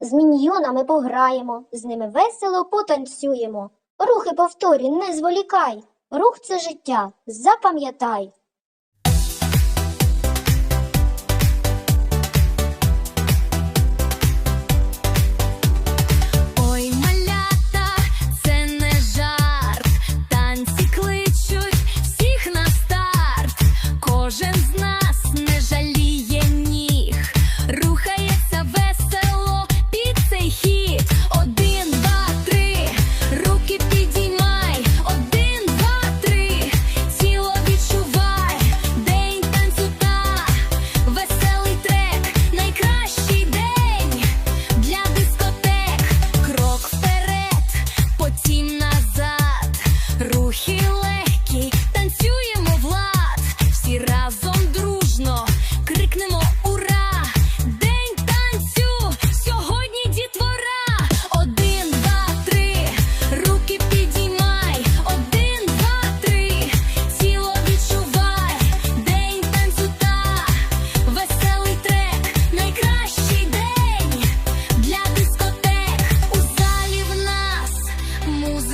З міньйонами пограємо, з ними весело потанцюємо. Рухи повторі, не зволікай, рух це життя, запам'ятай.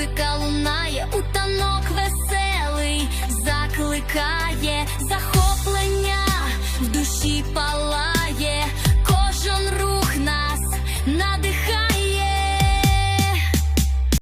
музика лунає, у веселий, закликає захоплення в душі.